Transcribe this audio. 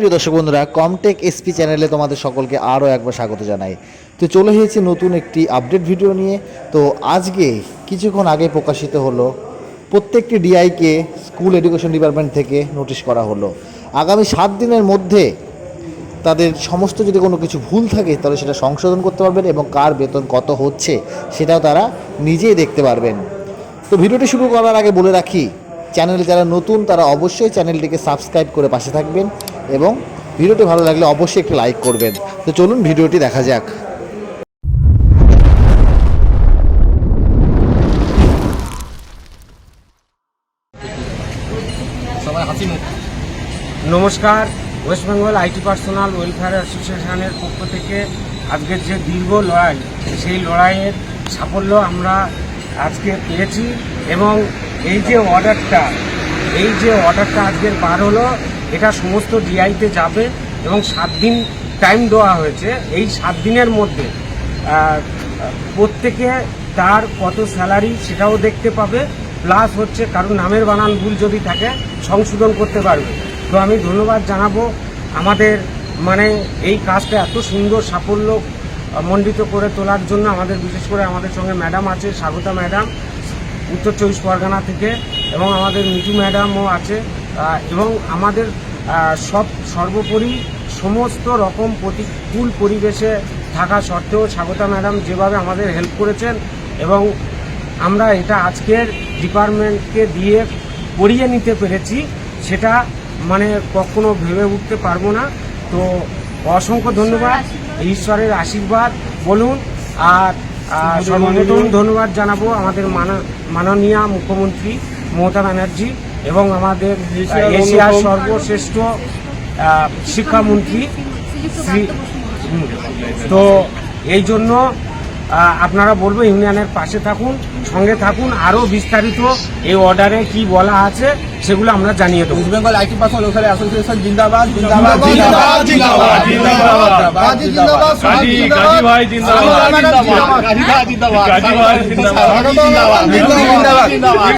প্রিয় দর্শক বন্ধুরা কমটেক এসপি চ্যানেলে তোমাদের সকলকে আরও একবার স্বাগত জানাই। তো চলে এসেছি নতুন একটি আপডেট ভিডিও নিয়ে। তো আজকে কিছুক্ষণ আগে প্রকাশিত হলো, প্রত্যেকটি ডিআইকে স্কুল এডুকেশন ডিপার্টমেন্ট থেকে নোটিশ করা হলো। আগামী সাত দিনের মধ্যে তাদের সমস্ত যদি কোনো কিছু ভুল থাকে, তাহলে সেটা সংশোধন করতে পারবেন এবং কার বেতন কত হচ্ছে সেটাও তারা নিজেই দেখতে পারবেন। তো ভিডিওটি শুরু করার আগে বলে রাখি চ্যানেলে যারা নতুন, তারা অবশ্যই চ্যানেলটিকে সাবস্ক্রাইব করে পাশে থাকবেন। এবং ভিডিওটি ভালো লাগলে অবশ্যই একটি লাইক করবেন। তো চলুন ভিডিওটি দেখা যাক। নমস্কার, West Bengal IT personal welfare অ্যাসোসিয়েশনের পক্ষ থেকে আজকের যে দীর্ঘ লড়াই, সেই লড়াইয়ের সাফল্য আমরা আজকে পেয়েছি এবং এই যে অর্ডারটা, এই যে অর্ডারটা আজকের বার হলো এটা সমস্ত ডিআইতে যাবে এবং সাত দিন টাইম দেওয়া হয়েছে। এই সাত দিনের মধ্যে প্রত্যেকে তার কত স্যালারি সেটাও দেখতে পাবে। প্লাস হচ্ছে কারণ নামের বানান ভুল যদি থাকে, সংশোধন করতে পারবে। তো আমি ধন্যবাদ জানাব আমাদের মানে এই কাজটা এত সুন্দর সাফল্য মণ্ডিত করে তোলার জন্য। আমাদের, বিশেষ করে আমাদের সঙ্গে ম্যাডাম আছে, স্বাগতা ম্যাডাম উত্তর চব্বিশ পরগনা থেকে, এবং আমাদের মিঠু ম্যাডামও আছে। এবং আমাদের সব সর্বোপরি সমস্ত রকম প্রতিকূল পরিবেশে থাকা সত্ত্বেও স্বাগতা ম্যাডাম যেভাবে আমাদের হেল্প করেছেন এবং আমরা এটা আজকের ডিপার্টমেন্টকে দিয়ে করিয়ে নিতে পেরেছি, সেটা মানে কখনো ভেবে উঠতে পারব না। তো অসংখ্য ধন্যবাদ, ঈশ্বরের আশীর্বাদ, বলুন, আর সর্বপ্রথম ধন্যবাদ জানাব আমাদের মানা- মাননীয় মুখ্যমন্ত্রী মমতা ব্যানার্জি। এবং আমাদের এশিয়ার সর্বশ্রেষ্ঠ শিক্ষামন্ত্রী শ্রী তো এই জন্য আপনারা বলব ইউনিয়নের পাশে থাকুন সঙ্গে থাকুন আরও বিস্তারিত এই অর্ডারে কি বলা আছে সেগুলো আমরা জানিয়ে দেবো। West Bengal IT personal welfare association জিন্দাবাদ জিন্দাবাদ জিন্দাবাদ জিন্দাবাদ জিন্দাবাদ জিন্দাবাদ ভাই জিন্দাবাদ জিন্দাবাদ ভাই জিন্দাবাদ জিন্দাবাদ জিন্দাবাদ